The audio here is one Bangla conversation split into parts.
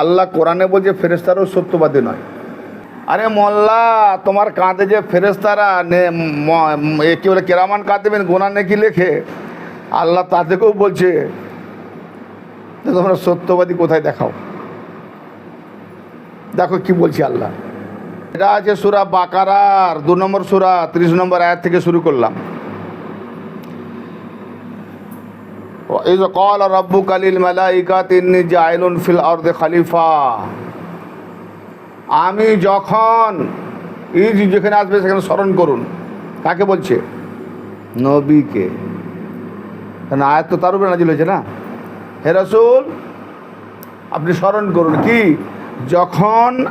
আল্লাহ কোরআনে বলছে ফেরেস্তারাও সত্যবাদী নয়। আরে মোল্লা, তোমার কাঁধে যে ফেরেস্তারা কি বলে, কেরামান কাঁদেবেন গোনা নাকি লেখে? আল্লাহ তাদেরকেও বলছে তোমরা সত্যবাদী কোথায় দেখাও? দেখো কি বলছি আল্লাহ। এটা আছে সুরা বাকারার, দু নম্বর সুরা, ত্রিশ নম্বর আয়াত থেকে শুরু করলাম। যে কল রব্বু কালিল মালাইকা তিন্নি জাইলুন ফিল অর্দে খালিফা আমি যখন ঈদ যেখানে আসবে সেখানে স্মরণ করুন। কাকে বলছে? নবীকে। আয়াত তো তার উপরে নাজিল হয়েছে না? হে রসুল, আপনি স্মরণ করুন। কি? যখন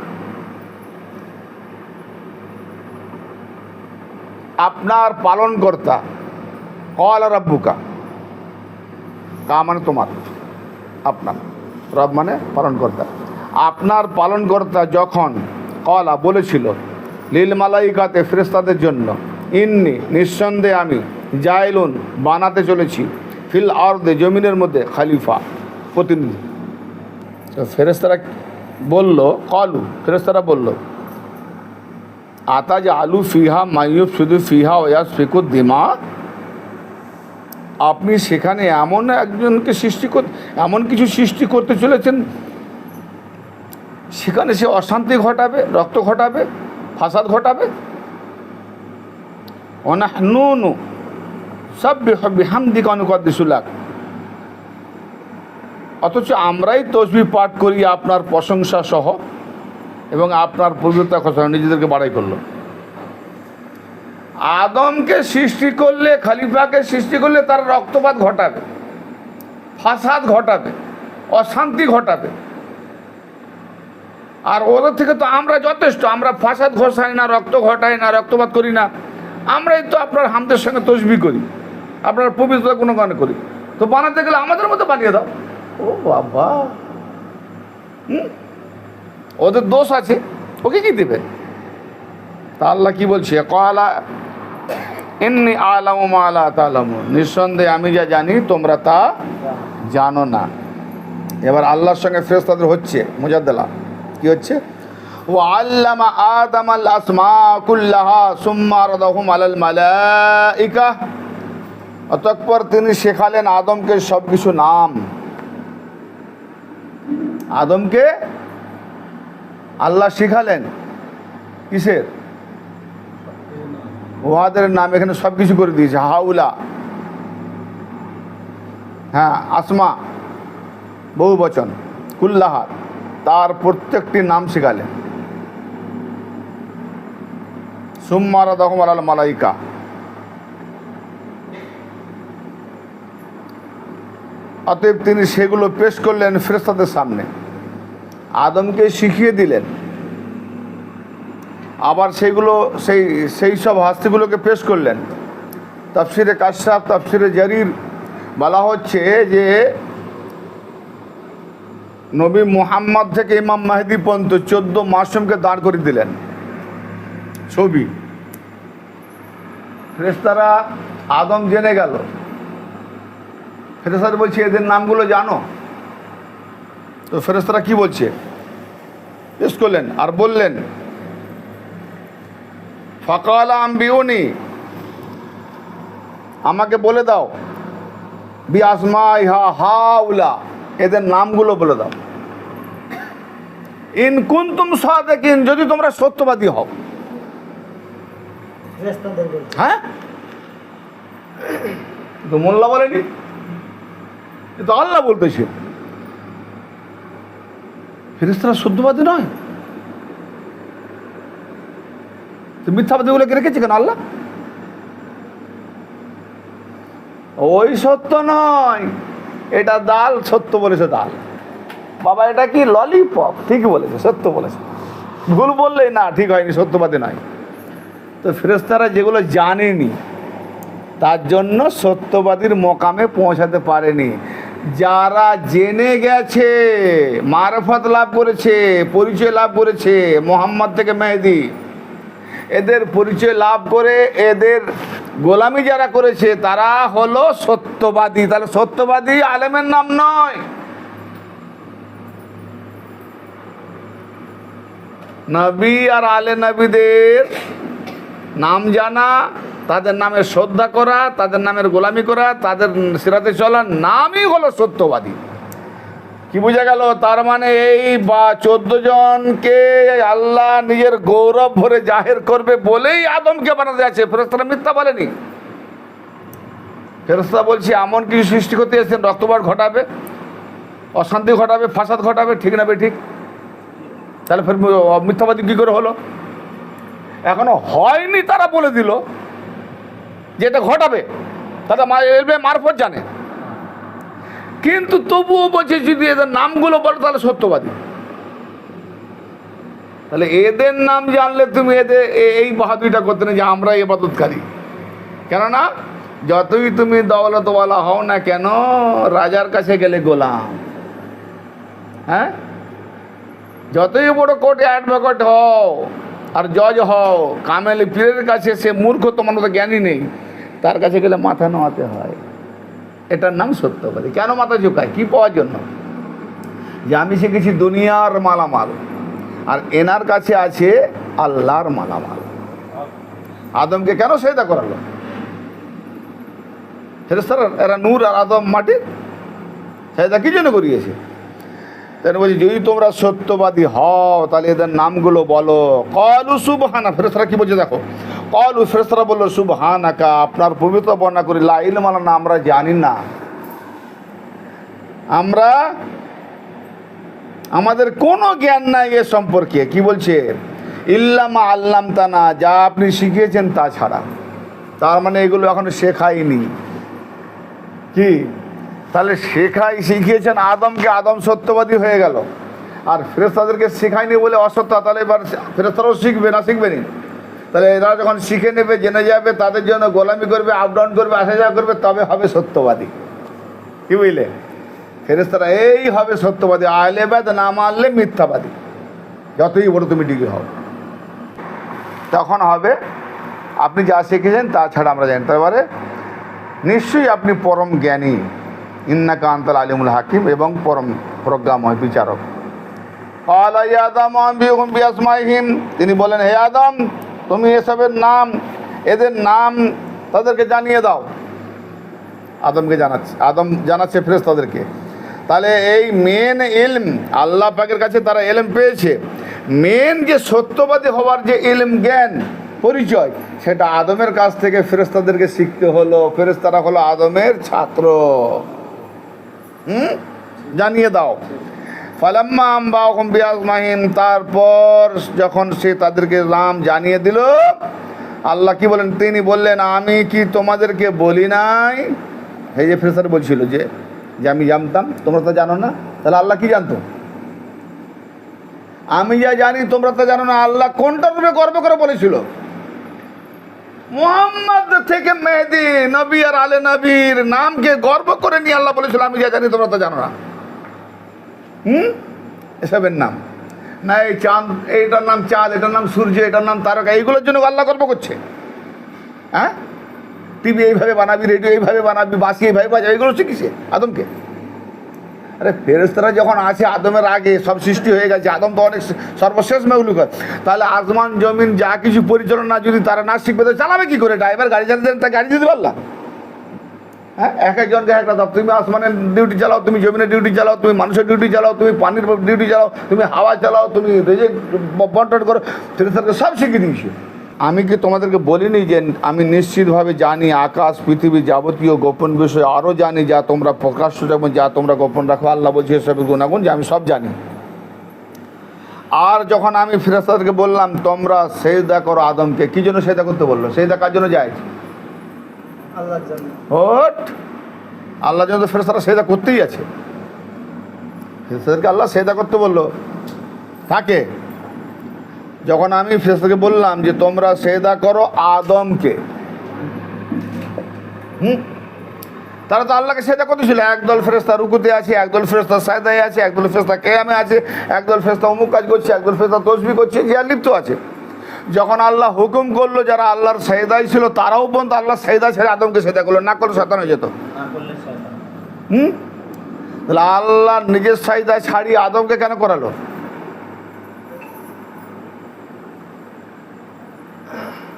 আপনার পালনকর্তা কল রব্বুকা কা মানে তোমার, আপনার। রব মানে পালনকর্তা। আপনার পালনকর্তা যখন কলা বলেছিল, লীল মালাইকাতে ফেরেস্তাদের জন্য ইন্নি নিঃসন্দেহে আমি জায়লুন বানাতে চলেছি, ফিল আর্দে জমিনের মধ্যে খালিফা, প্রতিনিধি। ফেরেস্তারা বলল, কলু ফেরেস্তারা বলল আতা যে আলু ফিহা মাইয়ুব শুধু ফিহা ওয়াস ফিকুদ দিমা আপনি সেখানে এমন একজনকে সৃষ্টি কর, এমন কিছু সৃষ্টি করতে চলেছেন, সেখানে সে অশান্তি ঘটাবে, রক্ত ঘটাবে, ফাসাদ ঘটাবে? অনাহ নু নু সব বিহামদিক অনুকদ্দিসুলাক অথচ আমরাই তসবি পাঠ করি আপনার প্রশংসা সহ এবং আপনার পবিত্রতা কথা নিজেদেরকে বাড়াই করল। আদমকে সৃষ্টি করলে, খালিফাকে সৃষ্টি করলে তার রক্তপাত ঘটাবে, ফাসাদ ঘটাবে, অশান্তি ঘটাবে। আর ওদের থেকে তো আমরা যথেষ্ট, আমরা ফাসাদ ঘষাই না, রক্ত ঘটাই না, রক্তপাত করি না। আমরাই তো আপনার হামদের সঙ্গে তসবি করি, আপনার পবিত্রতা কোনো গানে করি। তো বানাতে গেলে আমাদের মতো বানিয়ে দাও। ও বাবা। ওদের দোষ আছে, ওকে কি দেবে? তা আল্লাহ কি বলছে? কলা এমনি আলাম আলা তালাম নিঃসন্দেহে আমি যা জানি, তোমরা তা জানো না। এবার আল্লাহর সঙ্গে ফেরেশতাদের হচ্ছে মুজাদ্দালা। কি হচ্ছে? ও আল্লামা আদম আল আসমা কুল্লাহা সুম্মা রাদাহুম আলাল মালাইকা। অতঃপর তিনি শেখালেন আদমকে সব কিছু নাম। আদমকে আল্লাহ শিখালেন। কিসের? ওয়াদের নাম এখানে সব কিছু করে দিয়েছে, হাউলা। হ্যাঁ আসমা, বহু বচন কুল্লাহার তার প্রত্যেকটি নাম শেখালেন সুম্মারা দহম আল মালাইকা। অতএব তিনি সেগুলো পেশ করলেন ফেরেস্তাদের সামনে। আদমকে শিখিয়ে দিলেন। আবার সেগুলো সেই সেই সব হাস্তিগুলোকে পেশ করলেন। তাফসিরে কাশাফ, তাফসিরে জারির বলা হচ্ছে যে, নবী মুহাম্মদ থেকে ইমাম মাহিদি পর্যন্ত চোদ্দ মাসুমকে দাঁড় করে দিলেন। ছবি। ফেরেস্তারা আদম জেনে গেল। ফেরেস্তারা বলছে, এদের নামগুলো জানো? তো ফেরেস্তারা কি বলছে? পেশ করলেন আর বললেন ফকাল আম্বিউনি, আমাকে বলে দাও, বি ইহা হাউলা, এদের নামগুলো বলে দাও। ইন কুন কুন্তুম সাদেকিন, যদি তোমরা সত্যবাদী হও। হ্যাঁ? তো মোল্লা বলেনি? তো আল্লাহ বলতেছে। ফেরিস্তারা সত্যবাদী নয়? তো মিথ্যাবাদীগুলোকে রেখেছে কেন, আল্লাহ? ওই সত্য নয়। এটা দাল, সত্য বলেছে দাল। বাবা, এটা কি ললিপপ ঠিকই বলেছে, সত্য বলেছে। ভুল বললেই না, ঠিক হয়নি, সত্যবাদী নয়। তো ফেরেস্তারা যেগুলো জানেনি, তার জন্য সত্যবাদীর মোকামে পৌঁছাতে পারেনি। যারা জেনে গেছে, মারফত লাভ করেছে, পরিচয় লাভ করেছে, মোহাম্মদ থেকে মেহেদি এদের পরিচয় লাভ করে এদের গোলামি যারা করেছে, তারা হলো সত্যবাদী। তাহলে সত্যবাদী আলেমের নাম নয়। নবী আর আলে নবীদের নাম জানা, তাদের নামে শ্রদ্ধা করা, তাদের নামের গোলামি করা, তাদের সিরাতে চলার নামই হলো সত্যবাদী। কি বোঝা গেল? তার মানে এই বা চোদ্দ জনকে আল্লাহ নিজের গৌরব ভরে জাহের করবে বলেই আদমকে বানাতে আছে ফেরস্তারা মিথ্যা বলেনি। ফেরস্তা বলছি, এমন কিছু সৃষ্টি করতে এসেছেন, রক্তপাত ঘটাবে, অশান্তি ঘটাবে, ফাসাদ ঘটাবে, ঠিক না ঠিক তাহলে ফের মিথ্যাবাদী কী করে হলো? এখনও হয়নি তারা বলে দিল যে এটা ঘটাবে। তারা এলবে মারফত জানে। কিন্তু তবুও বলছে যদি এদের নামগুলো বলো, তাহলে সত্যবাদী। তাহলে এদের নাম জানলে তুমি এদের এই বাহাদুরিটা করতে না যে আমরা এবাদতকারী কেননা, যতই তুমি দৌলতওয়ালা হও না কেন, রাজার কাছে গেলে গোলাম। হ্যাঁ? যতই বড় কোর্টে অ্যাডভোকেট হও আর জজ হও, কামেল পীরের কাছে সে মূর্খ তোমার মতো জ্ঞানী নেই। তার কাছে গেলে মাথা নোয়াতে হয়। এটার নাম সত্যবাদী। কেন মাথা ঝুঁকায়? কি পাওয়ার জন্য? যে আমি শিখেছি দুনিয়ার মালামাল, আর এনার কাছে আছে আল্লাহর মালামাল। আদমকে কেন সেদা করালো? ফেরেস্তারা এরা নূর আর আদম মাটির সেদা কি জন্য করিয়েছে? তাই বলছি, যদি তোমরা সত্যবাদী হও, তাহলে এদের নামগুলো বলো। কলু সুবহানা ফেরেস্তারা কি বলছে দেখো? কলু ফেরেস্তারা বলল, সুবহানাকা, আপনার পবিত্র বর্ণনা করি লাইল মালানা আমরা জানি না। আমরা, আমাদের কোনো জ্ঞান নাই এ সম্পর্কে। কি বলছে? ইল্লামা আল্লাম তানা যা আপনি শিখিয়েছেন তা ছাড়া। তার মানে এগুলো এখনও শেখায়নি কি? তাহলে শেখাই শিখিয়েছেন আদমকে, আদম সত্যবাদী হয়ে গেল। আর ফেরেস্তাদেরকে শেখায়নি বলে অসত্য, তাহলে এবার ফেরেস্তারাও শিখবে না, শিখবে নি? তাহলে এরা যখন শিখে নেবে, জেনে যাবে, তাদের জন্য গোলামি করবে আপ ডাউন করবে, আসা যাওয়া করবে, তবে হবে সত্যবাদী। কি বুঝলে? ফেরেস্তারা এই হবে সত্যবাদী। আলেবাদ না মানলে মিথ্যাবাদী। যতই বড় তুমি ডিগ্রি হও। তখন হবে, আপনি যা শিখেছেন, তা ছাড়া আমরা জানি তারপরে নিশ্চয়ই আপনি পরম জ্ঞানী। ইন্না কান্তাল আলিমুল হাকিম এবং পরম প্রজ্ঞাময় বিচারক। আদম তিনি বলেন, হে আদম তুমি এসবের নাম, এদের নাম তাদেরকে জানিয়ে দাও। আদমকে জানাচ্ছে, আদম জানাচ্ছে ফেরেস তাদেরকে তাহলে এই মেন ইলম আল্লাহ পাকের কাছে তারা এলম পেয়েছে। মেন যে সত্যবাদী হওয়ার যে ইলম জ্ঞান, পরিচয়, সেটা আদমের কাছ থেকে ফেরেস্তাদেরকে শিখতে হলো। ফেরেস্তারা হলো আদমের ছাত্র। হুম? জানিয়ে দাও। ফালাম্মা বিয়াজমাহিম তারপর যখন সে তাদেরকে নাম জানিয়ে দিল, আল্লাহ কি বলেন? তিনি বললেন, আমি কি তোমাদেরকে বলি নাই? এই যে ফ্রেসার বলছিল যে যে আমি জানতাম, তোমরা তো জানো না, তাহলে আল্লাহ কি জানতো? আমি যা জানি, তোমরা তো জানো না, আল্লাহ কোনটা রূপে গর্ব করে বলেছিল? মোহাম্মদ থেকে মেহেদি, নবী আর আলে নবীর নামকে গর্ব করে নিয়ে আল্লাহ বলেছিল, আমি যা জানি, তোমরা তো জানো না। হুম? এসবের নাম। না, এই চাঁদ, এইটার নাম চাঁদ, এটার নাম সূর্য, এটার নাম তারকা, এইগুলোর জন্য আল্লাহ গর্ব করছে। হ্যাঁ? টিভি এইভাবে বানাবি, রেডিও এইভাবে বানাবি বাসি এইভাবে বাজাবি এইগুলো শিখিছে আদমকে। আরে ফেরেস্তারা যখন আছে আদমের আগে সব সৃষ্টি হয়ে গেছে, আদম তো অনেক সর্বশেষ মেহলুক তাহলে আসমান, জমিন, যা কিছু পরিচালনা যদি তারা না শিখবে তো চালাবে কি করে? ড্রাইভার, গাড়ি চালাতে তা গাড়ি দিতে পারলাম হ্যাঁ এক একজনকে একটা দাও। তুমি আসমানের ডিউটি চালাও, তুমি জমিনের ডিউটি চালাও, তুমি মানুষের ডিউটি চালাও, তুমি পানির ডিউটি চালাও, তুমি হাওয়া চালাও, তুমি রেজেক বন্টন করো ফেরেস্তারকে সব শিখিয়ে দিয়েছ। আমি কি তোমাদেরকে বলিনি যে আমি নিশ্চিতভাবে জানি আকাশ, পৃথিবী যাবতীয় গোপন বিষয়, আরও জানি যা তোমরা প্রকাশ্য এবং যা তোমরা গোপন রাখো। আল্লাহ বলছি এসবের গুণাগুণ যে আমি সব জানি। আর যখন আমি ফেরেস্তাদেরকে বললাম, তোমরা সেজদা করো আদমকে, কি জন্য সেজদা করতে বলল? সেজদা কার জন্য যায় আল্লাহ জন্য। তো ফেরেস্তারা সেজদা করতেই আছে। ফেরেস্তাদেরকে আল্লাহ সেজদা করতে বলল। কাকে যখন আমি ফেরেস্তাকে বললাম যে, তোমরা সেদা করো আদমকে। হুম? তারা তো আল্লাহকে সেজদা করতেছিল। একদল ফেরেস্তা রুকুতে আছে, একদল ফেরেস্তা সায়দায় আছে, একদল ফেরেস্তা কেয়ামে আছে, একদল ফেরেস্তা অমুক কাজ করছে, একদল ফেরেস্তা তসবি করছে, যে লিপ্ত আছে। যখন আল্লাহ হুকুম করল যারা আল্লাহর সেদাই ছিল তারাও পর্যন্ত আল্লাহ সেদা ছেড়ে আদমকে সেদা করল। না করলে শতান হয়ে যেত। হুম? তাহলে আল্লাহ নিজের সাইদা ছাড়িয়ে আদমকে কেন করালো?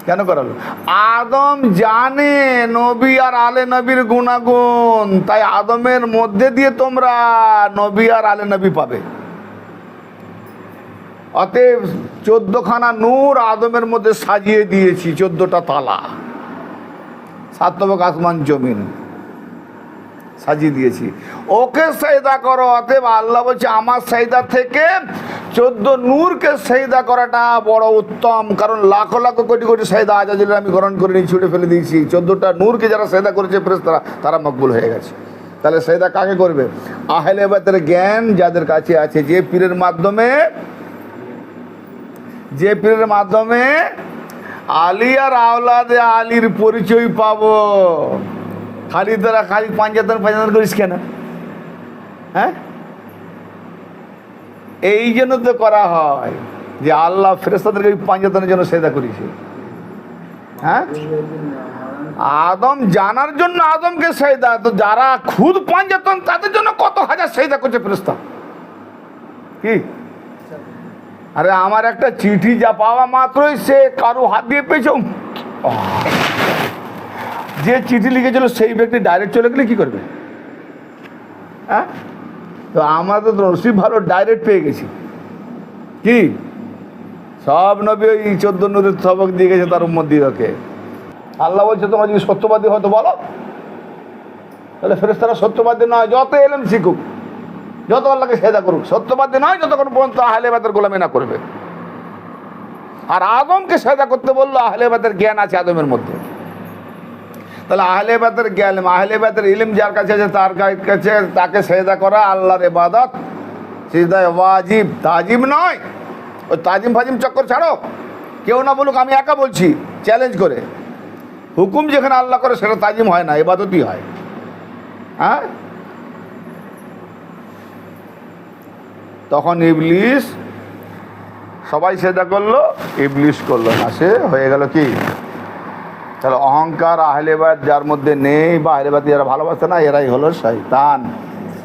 কেন করালো? আদম জানে নবী আর আলে নবীর গুণাগুণ। তাই আদমের মধ্যে দিয়ে তোমরা নবী আর আলে নবী পাবে। অতএব চোদ্দখানা নূর আদমের মধ্যে সাজিয়ে দিয়েছি, চোদ্দটা তালা। সাতবক আসমান জমিন সাজিয়ে দিয়েছি। ওকে সাইদা করো, অতএব আল্লাহ বলছে, আমার সাইদা থেকে চোদ্দ নূরকে সাইদা করাটা বড় উত্তম, কারণ লাখো লাখো কোটি কোটি সাইদা আজাজুলের আমি গ্রহণ করে নিয়ে ছুটে ফেলে দিয়েছি। চোদ্দোটা নূরকে যারা সাইদা করেছে প্রেস তারা তারা মকবুল হয়ে গেছে। তাহলে সাইদা কাকে করবে? আহলে বাতের জ্ঞান যাদের কাছে আছে, যে পীরের মাধ্যমে যে পীরের মাধ্যমে আলী আর আওলাদে আলীর পরিচয় পাবো। খালি তোরা খালি পাঞ্জাতন পাঞ্জাতন করিস কেন? হ্যাঁ? এই জন্য তো করা হয় যে আল্লাহ ফেরেস্তাদেরকে ওই পাঞ্জাতনের জন্য সেদা করেছে। হ্যাঁ? আদম জানার জন্য আদমকে সেদা তো যারা খুদ পাঞ্জাতন তাদের জন্য কত হাজার সেদা করছে ফেরেস্তা কি? আরে আমার একটা চিঠি যা পাওয়া মাত্রই সে কারও হাত দিয়ে পেয়েছে। যে চিঠি লিখেছিল সেই ব্যক্তি ডাইরেক্ট চলে গেলে কি করবে? হ্যাঁ? তো আমরা তো নসিব ভালো ডাইরেক্ট পেয়ে গেছি। কি? সব নবী ওই চোদ্দ নদীর সবক দিয়ে গেছে তার ওকে। আল্লাহ বলছে, তোমার যদি সত্যবাদী হয়তো বলো? তাহলে ফেরেস্তারা সত্যবাদী নয়, যত এলেম শিখুক। যত আল্লাহকে সেদা করুক, সত্যবাদী নয় যতক্ষণ পর্যন্ত আহলে বাদের গোলামি না করবে। আর আদমকে সেদা করতে বলল, আহলে বাদের জ্ঞান আছে আদমের মধ্যে। তাহলে আহলে বাদের জ্ঞান, আহলে বাদের ইলিম যার কাছে আছে, তার কাছে তাকে সেদা করা আল্লাহর এবাদত সেদা ওয়াজিব, তাজিম নয়। ওই তাজিম ফাজিম চক্কর ছাড়ো। কেউ না বলুক, আমি একা বলছি চ্যালেঞ্জ করে। হুকুম যেখানে আল্লাহ করে, সেটা তাজিম হয় না এবাদতই হয়। হ্যাঁ? তখন ইবলিস, সবাই সেটা করল, ইবলিস করল না। সে হয়ে গেল কি? তাহলে অহংকার আহলেবাদ যার মধ্যে নেই বা আহলেবাদ যারা ভালোবাসে না, এরাই হলো শয়তান।